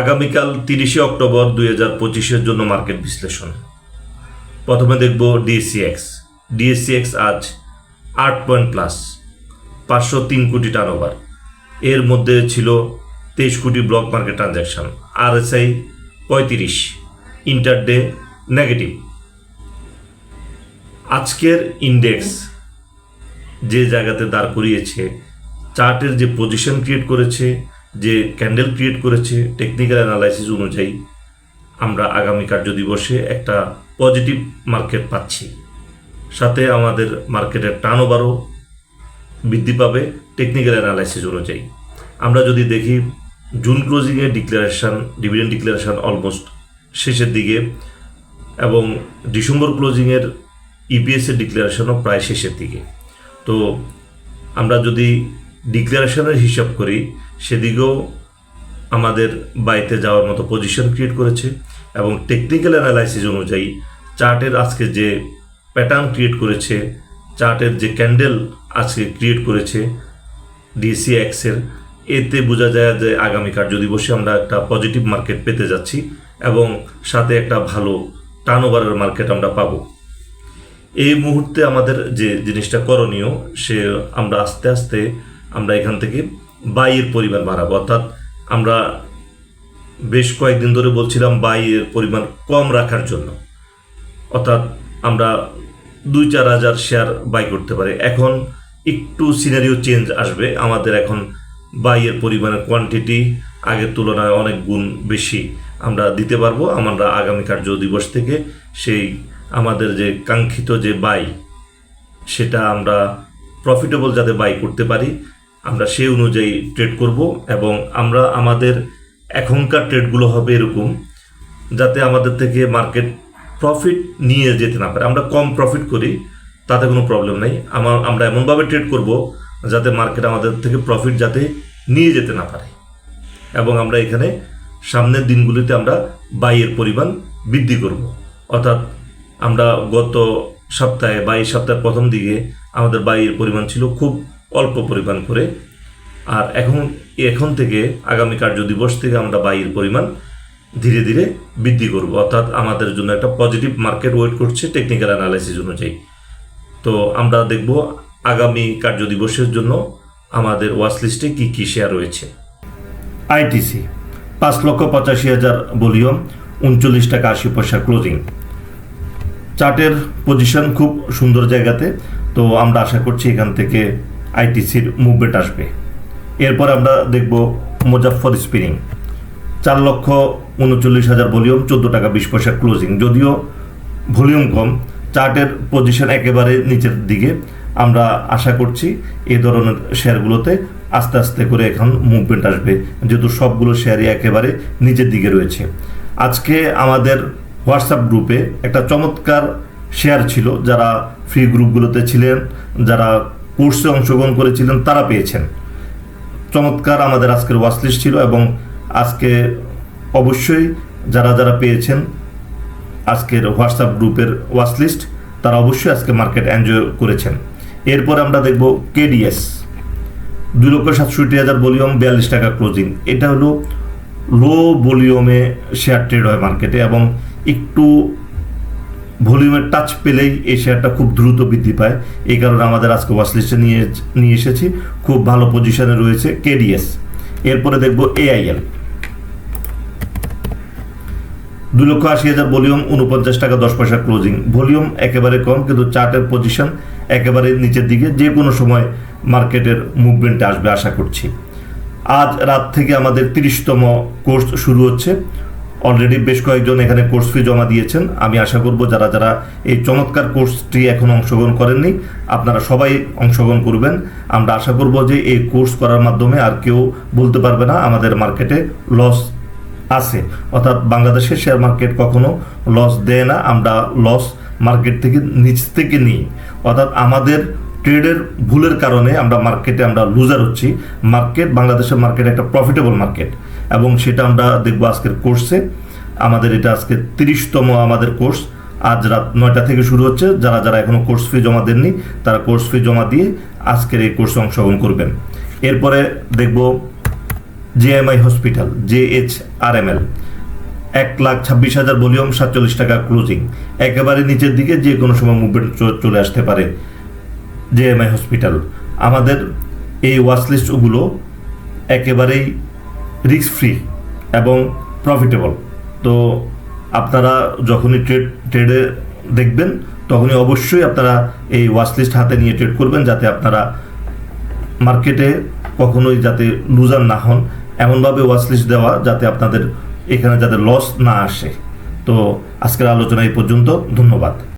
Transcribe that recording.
আগামীকাল তিরিশে অক্টোবর দুই হাজার পঁচিশের জন্য মার্কেট বিশ্লেষণ। প্রথমে দেখব ডিএসসিএক্স ডিএসসিএক্স আজ আট পয়েন্ট প্লাস, পাঁচশো তিন কোটি টার্ন ওভার এর মধ্যে ছিল তেইশ কোটি ব্লক মার্কেট ট্রানজ্যাকশন আরএসআই পঁয়ত্রিশ ইন্টারডে নেগেটিভ আজকের ইন্ডেক্স যে জায়গাতে দাঁড় করিয়েছে চার্টের যে পজিশন ক্রিয়েট করেছে যে ক্যান্ডেল ক্রিয়েট করেছে টেকনিক্যাল অ্যানালাইসিস অনুযায়ী আমরা আগামী কার্য দিবসে একটা পজিটিভ মার্কেট পাচ্ছি। সাথে আমাদের মার্কেটের টার্ন ওভারও বৃদ্ধি পাবে টেকনিক্যাল অ্যানালাইসিস অনুযায়ী। আমরা যদি দেখি জুন ক্লোজিংয়ের ডিক্লারেশন ডিভিডেন্ড ডিক্লারেশন অলমোস্ট শেষের দিকে এবং ডিসেম্বর ক্লোজিংয়ের ইপিএসের ডিক্লারেশনও প্রায় শেষের দিকে। তো আমরা যদি ডিক্লারেশনের হিসাব করি, সেদিকেও আমাদের বাড়িতে যাওয়ার মতো পজিশন ক্রিয়েট করেছে এবং টেকনিক্যাল অ্যানালাইসিস অনুযায়ী চার্টের আজকে যে প্যাটার্ন ক্রিয়েট করেছে, চার্টের যে ক্যান্ডেল আজকে ক্রিয়েট করেছে ডিসি এক্সের এতে বোঝা যায় যে আগামী কার্যদিবসে আমরা একটা পজিটিভ মার্কেট পেতে যাচ্ছি এবং সাথে একটা ভালো টার্ন ওভারের মার্কেট আমরা পাবো। এই মুহূর্তে আমাদের যে জিনিসটা করণীয়, সে আমরা আস্তে আস্তে আমরা এখান থেকে বাইয়ের পরিমাণ বাড়াবো। অর্থাৎ আমরা বেশ কয়েকদিন ধরে বলছিলাম বাইয়ের পরিমাণ কম রাখার জন্য। অর্থাৎ আমরা দুই চার হাজার শেয়ার বাই করতে পারি। এখন একটু সিনারিও চেঞ্জ আসবে। আমাদের এখন বাইয়ের পরিমাণের কোয়ান্টিটি আগের তুলনায় অনেক গুণ বেশি আমরা দিতে পারব। আমরা আগামী কার্য দিবস থেকে সেই আমাদের যে কাঙ্ক্ষিত যে বাই সেটা আমরা প্রফিটেবল যাতে বাই করতে পারি। আমরা সেই অনুযায়ী ট্রেড করব এবং আমরা আমাদের এখনকার ট্রেডগুলো হবে এরকম, যাতে আমাদের থেকে মার্কেট প্রফিট নিয়ে যেতে না পারে। আমরা কম প্রফিট করি, তাতে কোনো প্রবলেম নেই। আমার আমরা এমনভাবে ট্রেড করব যাতে মার্কেট আমাদের থেকে প্রফিট যাতে নিয়ে যেতে না পারে। এবং আমরা এখানে সামনের দিনগুলিতে আমরা বাইয়ের পরিমাণ বৃদ্ধি করব। অর্থাৎ আমরা গত সপ্তাহে বা এই সপ্তাহের প্রথম দিকে আমাদের বাইয়ের পরিমাণ ছিল খুব অল্প পরিমাণ করে। আর এখন এখন থেকে আগামী কার্য দিবস থেকে আমরা বাইয়ের পরিমাণ ধীরে ধীরে বৃদ্ধি করব। অর্থাৎ আমাদের জন্য একটা পজিটিভ মার্কেট ওয়েট করছে টেকনিক্যাল অ্যানালাইসিস অনুযায়ী। তো আমরা দেখব আগামী কার্য দিবসের জন্য আমাদের ওয়াচ লিস্টে কী কী শেয়ার রয়েছে। আইটিসি পাঁচ লক্ষ পঁচাশি হাজার ভলিউম, উনচল্লিশ টাকা আশি পয়সা ক্লোজিং চার্টের পজিশন খুব সুন্দর জায়গাতে। তো আমরা আশা করছি এখান থেকে আইটিসির মুভমেন্ট আসবে। এরপর আমরা দেখব মুজাফর স্পিনিং। চার লক্ষ উনচল্লিশ হাজার ভলিউম, চোদ্দ টাকা বিশ পয়সা ক্লোজিং। যদিও ভলিউম কম, চার্টের পজিশন একেবারে নিচের দিকে। আমরা আশা করছি এ ধরনের শেয়ারগুলোতে আস্তে আস্তে করে এখন মুভমেন্ট আসবে। যেহেতু সবগুলো শেয়ারই একেবারে নিচের দিকে রয়েছে। আজকে আমাদের হোয়াটসঅ্যাপ গ্রুপে একটা চমৎকার শেয়ার ছিল। যারা ফ্রি গ্রুপগুলোতে ছিলেন, যারা কোর্সে অংশগ্রহণ করেছিলেন, তারা পেয়েছেন। চমৎকার আমাদের আজকের ওয়াচলিস্ট ছিল এবং আজকে অবশ্যই যারা যারা পেয়েছেন আজকের হোয়াটসঅ্যাপ গ্রুপের ওয়াচলিস্ট তারা অবশ্যই আজকে মার্কেট এনজয় করেছেন। এরপর আমরা দেখব কেডিএস দুই লক্ষ সাতষট্টি হাজার ভলিউম, বিয়াল্লিশ টাকা ক্লোজিং এটা হলো লো ভলিউমে শেয়ার ট্রেড হয় মার্কেটে এবং একটু ভলিউমের টাচ পেলেই এই শেয়ারটা খুব দ্রুত বৃদ্ধি পায়। এই কারণে আমাদের আজকে ওয়াচলিস্টে নিয়ে নিয়ে এসেছি। খুব ভালো পজিশনে রয়েছে কেডিএস এরপরে দেখব এআইএল দুই লক্ষ আশি হাজার ভলিউম, উনপঞ্চাশ টাকা, দশ পয়সা ক্লোজিং ভলিউম একেবারে কম, কিন্তু চার্টের পজিশন একেবারে নিচের দিকে। যে কোনো সময় মার্কেটের মুভমেন্টে আসবে, আশা করছি। আজ রাত থেকে আমাদের তিরিশতম কোর্স শুরু হচ্ছে। অলরেডি বেশ কয়েকজন এখানে কোর্স ফি জমা দিয়েছেন। আমি আশা করব যারা যারা এই চমৎকার কোর্সটি এখন অংশগ্রহণ করেননি, আপনারা সবাই অংশগ্রহণ করবেন। আমরা আশা করব যে এই কোর্স করার মাধ্যমে আর কেউ বলতে পারবে না আমাদের মার্কেটে লস আছে। অর্থাৎ বাংলাদেশের শেয়ার মার্কেট কখনো লস দেয় না। আমরা লস মার্কেট থেকে নিচ থেকে নিই। অর্থাৎ আমাদের ট্রেডের ভুলের কারণে আমরা মার্কেটে আমরা লুজার হচ্ছি। মার্কেট, বাংলাদেশের মার্কেট একটা প্রফিটেবল মার্কেট। এবং সেটা আমরা দেখব আজকের কোর্সে আমাদের এটা আজকে তিরিশতম আমাদের কোর্স আজ রাত নয়টা থেকে শুরু হচ্ছে। যারা যারা এখনও কোর্স ফি জমা দেননি, তারা কোর্স ফি জমা দিয়ে আজকের এই কোর্সে অংশগ্রহণ করবেন। এরপরে দেখব JMI hospital J H R M L এক লাখ ছাব্বিশ হাজার ভলিউম সাতচল্লিশ টাকা ক্লোজিং একেবারে নিচের দিকে যে কোনো সময় মুভমেন্ট চলে আসতে পারে। JMI hospital. আমাদের এই ওয়াচলিস্টগুলো একেবারেই রিস্ক ফ্রি এবং প্রফিটেবল তো আপনারা যখনই ট্রেড ট্রেডে দেখবেন, তখনই অবশ্যই আপনারা এই ওয়াচলিস্ট হাতে নিয়ে ট্রেড করবেন যাতে আপনারা মার্কেটে কখনোই যাতে লুজার না হন। এমনভাবে ওয়াচলিস্ট দেওয়া যাতে আপনাদের এখানে যাতে লস না আসে। তো আজকের আলোচনা এই পর্যন্ত। ধন্যবাদ।